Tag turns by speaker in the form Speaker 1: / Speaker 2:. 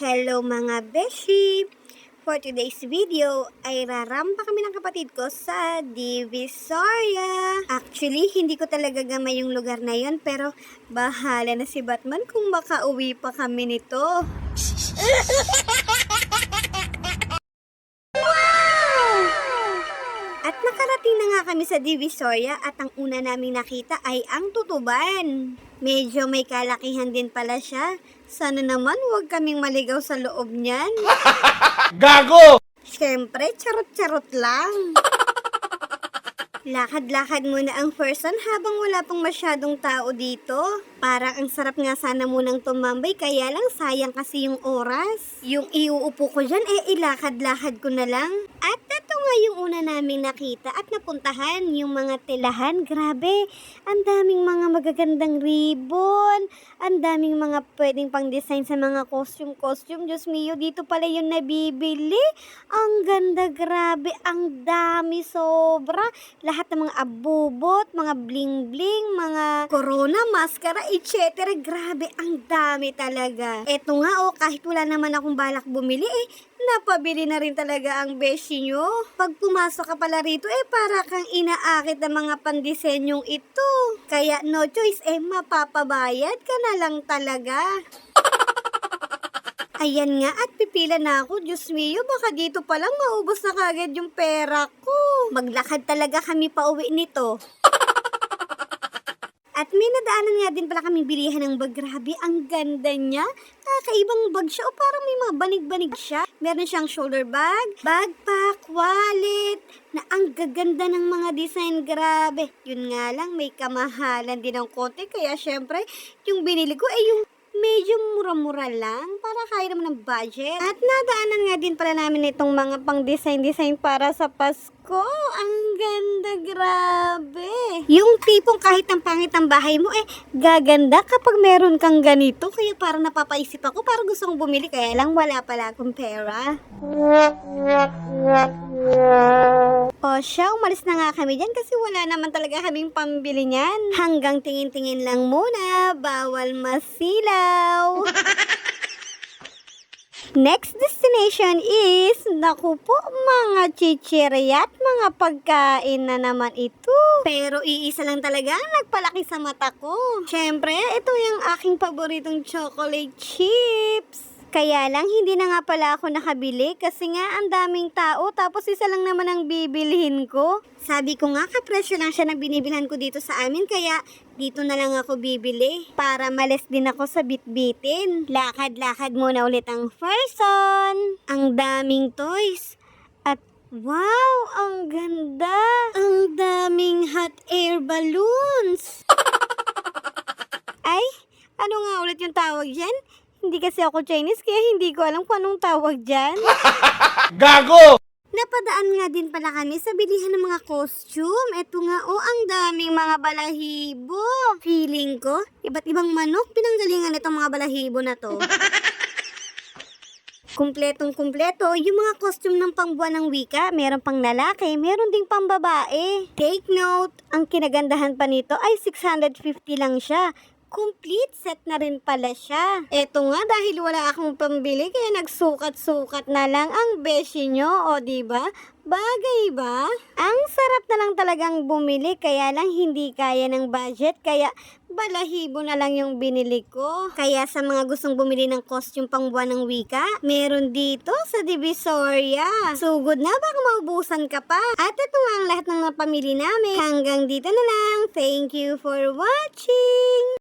Speaker 1: Hello mga beshi! For today's video ay raramba kami ng kapatid ko sa Divisoria. Actually, hindi ko talaga gamay yung lugar na yon pero bahala na si Batman kung makauwi pa kami nito. At nakarating na nga kami sa Divisoria at ang una naming nakita ay ang tutuban. Medyo may kalakihan din pala siya. Sana naman huwag kaming maligaw sa loob niyan.
Speaker 2: Gago!
Speaker 1: Siyempre, charot-charot lang. Lakad-lakad muna ang person habang wala pang masyadong tao dito. Parang ang sarap nga sana munang tumambay kaya lang sayang kasi yung oras. Yung iuupo ko dyan, eh ilakad-lakad ko na lang. At nga yung una naming nakita at napuntahan, yung mga tilahan. Grabe, ang daming mga magagandang ribbon. Ang daming mga pwedeng pang-design sa mga costume-costume. Diyos mio, dito pala yung nabibili. Ang ganda, grabe. Ang dami, sobra. Lahat ng mga abubot, mga bling-bling, mga corona, maskara, etc. Grabe, ang dami talaga. Eto nga, oh, kahit wala naman akong balak bumili, eh, napabili na rin talaga ang beshi nyo. Pag pumasok ka pala rito, eh, para kang inaakit ng mga pandisenyong ito. Kaya no choice, eh, mapapabayad ka na lang talaga. Ayan nga, at pipila na ako. Diyos mio, baka dito pa lang maubos na kagad yung pera ko. Maglakad talaga kami pa uwi nito. At may nadaanan nga din pala kaming bilihan ng bag. Grabe, ang ganda niya. Kakaibang bag siya o parang may mga banig-banig siya. Meron siyang shoulder bag, backpack, wallet, na ang gaganda ng mga design. Grabe. Yun nga lang, may kamahalan din ng konti. Kaya syempre, yung binili ko ay yung medyo mura-mura lang para kaya naman ng budget. At nadaanan nga din pala namin itong mga pang design-design para sa Pasko. Ang ganda, grabe. Yung tipong kahit ang pangit ang bahay mo, eh, gaganda kapag meron kang ganito. Kaya parang napapaisip ako, parang gusto kong bumili. Kaya lang wala pala akong pera. O siya, umalis na nga kami dyan kasi wala naman talaga kaming pambili niyan. Hanggang tingin-tingin lang muna, bawal masilaw. Next destination is, naku po, mga chichirya at mga pagkain na naman ito. Pero iisa lang talaga ang nagpalaki sa mata ko. Siyempre, ito yung aking paboritong chocolate chips. Kaya lang, hindi na nga pala ako nakabili kasi nga ang daming tao tapos isa lang naman ang bibilhin ko. Sabi ko nga, kapresyo lang siya na binibilhan ko dito sa amin kaya dito na lang ako bibili para males din ako sa bitbitin. Lakad-lakad muna ulit ang person. Ang daming toys. At wow, ang ganda. Ang daming hot air balloons. Ay, ano nga ulit yung tawag dyan? Hindi kasi ako Chinese kaya hindi ko alam kung anong tawag dyan.
Speaker 2: Gago!
Speaker 1: Napadaan nga din pala kami sa bilihan ng mga costume. Eto nga, oh, ang daming mga balahibo. Feeling ko, iba't ibang manok pinanggalingan itong mga balahibo na to. Kumpletong kumpleto, yung mga costume ng pangbuwan ng wika, meron pang lalaki, meron ding pang babae. Take note, ang kinagandahan pa nito ay 650 lang siya. Complete set na rin pala siya. Eto nga, dahil wala akong pambili, kaya nagsukat-sukat na lang ang beshi nyo, o ba? Bagay ba? Ang sarap na lang talagang bumili, kaya lang hindi kaya ng budget, kaya balahibo na lang yung binili ko. Kaya sa mga gustong bumili ng costume pang buwan ng wika, meron dito sa Divisoria. Sugod na, baka maubusan ka pa. At ito nga ang lahat ng napamili namin. Hanggang dito na lang. Thank you for watching!